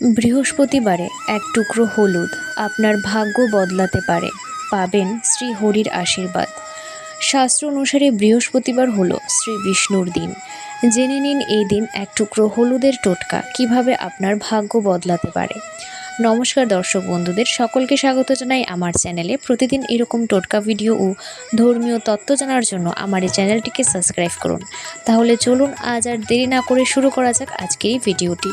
বৃহস্পতিবারে এক টুকরো হলুদ আপনার ভাগ্য বদলাতে পারে, পাবেন শ্রী হরির আশীর্বাদ। শাস্ত্র অনুসারে বৃহস্পতিবার হলো শ্রী বিষ্ণুর দিন। জেনে নিন এই দিন এক টুকরো হলুদের টোটকা কীভাবে আপনার ভাগ্য বদলাতে পারে। নমস্কার দর্শক বন্ধুদের, সকলকে স্বাগত জানাই আমার চ্যানেলে। প্রতিদিন এরকম টোটকা ভিডিও ও ধর্মীয় তত্ত্ব জানার জন্য আমার এই চ্যানেলটিকে সাবস্ক্রাইব করুন। তাহলে চলুন আজ আর দেরি না করে শুরু করা যাক আজকের এই ভিডিওটি।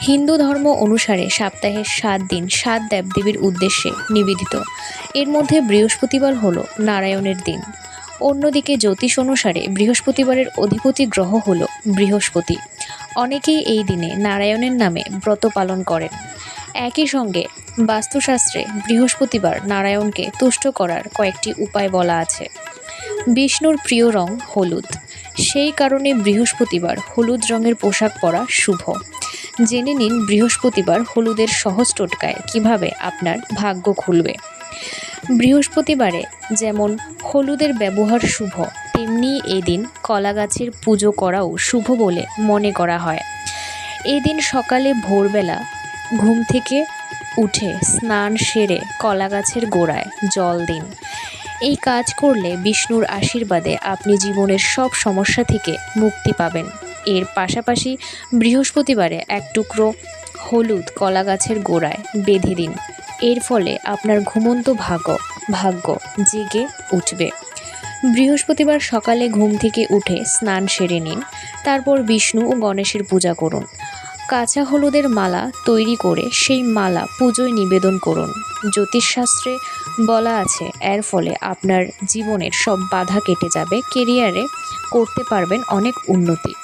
হিন্দু ধর্ম অনুসারে সপ্তাহের সাত দিন সাত দেবদেবীর উদ্দেশ্যে নিবেদিত। এর মধ্যে বৃহস্পতিবার হল নারায়ণের দিন। অন্যদিকে জ্যোতিষ অনুসারে বৃহস্পতিবারের অধিপতি গ্রহ হল বৃহস্পতি। অনেকেই এই দিনে নারায়ণের নামে ব্রত পালন করেন। একই সঙ্গে বাস্তুশাস্ত্রে বৃহস্পতিবার নারায়ণকে তুষ্ট করার কয়েকটি উপায় বলা আছে। বিষ্ণুর প্রিয় রং হলুদ। সেই কারণে বৃহস্পতিবার হলুদ রঙের পোশাক পরা শুভ। জেনে নিন বৃহস্পতিবার হলুদের সহজ টোটকায় কীভাবে আপনার ভাগ্য খুলবে। বৃহস্পতিবারে যেমন হলুদের ব্যবহার শুভ, তেমনি এদিন কলা গাছের পুজো করাও শুভ বলে মনে করা হয়। এই দিন সকালে ভোরবেলা ঘুম থেকে উঠে স্নান সেরে কলা গাছের গোড়ায় জল দিন। এই কাজ করলে বিষ্ণুর আশীর্বাদে আপনি জীবনের সব সমস্যা থেকে মুক্তি পাবেন। এর পাশাপাশি বৃহস্পতিবারে এক টুকরো হলুদ কলা গাছের গোড়ায় বেঁধে দিন। এর ফলে আপনার ঘুমন্ত ভাগ্য ভাগ্য জেগে উঠবে। বৃহস্পতিবার সকালে ঘুম থেকে উঠে স্নান সেরে নিন, তারপর বিষ্ণু ও গণেশের পূজা করুন। কাঁচা হলুদের মালা তৈরি করে সেই মালা পুজোয় নিবেদন করুন। জ্যোতিষশাস্ত্রে বলা আছে, এর ফলে আপনার জীবনের সব বাধা কেটে যাবে, কেরিয়ারে করতে পারবেন অনেক উন্নতি।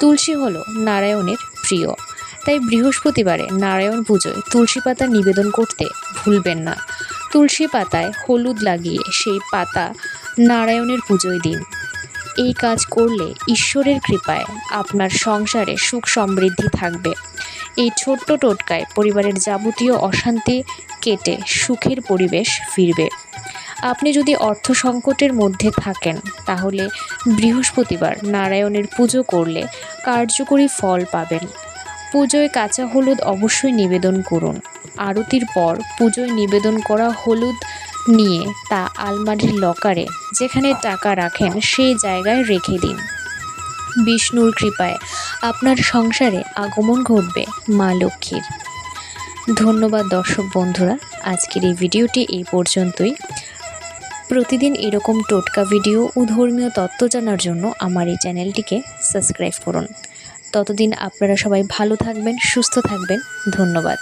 তুলসী হলো নারায়ণের প্রিয়। তাই বৃহস্পতিবারে নারায়ণ পুজোয় তুলসী পাতা নিবেদন করতে ভুলবেন না। তুলসী পাতায় হলুদ লাগিয়ে সেই পাতা নারায়ণের পুজোয় দিন। এই কাজ করলে ঈশ্বরের কৃপায় আপনার সংসারে সুখ সমৃদ্ধি থাকবে। এই ছোট্ট টোটকায় পরিবারের যাবতীয় অশান্তি কেটে সুখের পরিবেশ ফিরবে। আপনি যদি অর্থ সংকটের মধ্যে থাকেন, তাহলে বৃহস্পতিবার নারায়ণের পুজো করলে কার্যকরী ফল পাবেন। পুজোয় কাঁচা হলুদ অবশ্যই নিবেদন করুন। আরতির পর পুজোয় নিবেদন করা হলুদ নিয়ে তা আলমারির লকারে যেখানে টাকা রাখেন সেই জায়গায় রেখে দিন। বিষ্ণুর কৃপায় আপনার সংসারে আগমন ঘটবে, মা লক্ষ্মীর। ধন্যবাদ দর্শক বন্ধুরা, আজকের এই ভিডিওটি এই পর্যন্তই। প্রতিদিন এরকম টোটকা ভিডিও ও ধর্মীয় তত্ত্ব জানার জন্য আমার এই চ্যানেলটিকে সাবস্ক্রাইব করুন। ততদিন আপনারা সবাই ভালো থাকবেন, সুস্থ থাকবেন। ধন্যবাদ।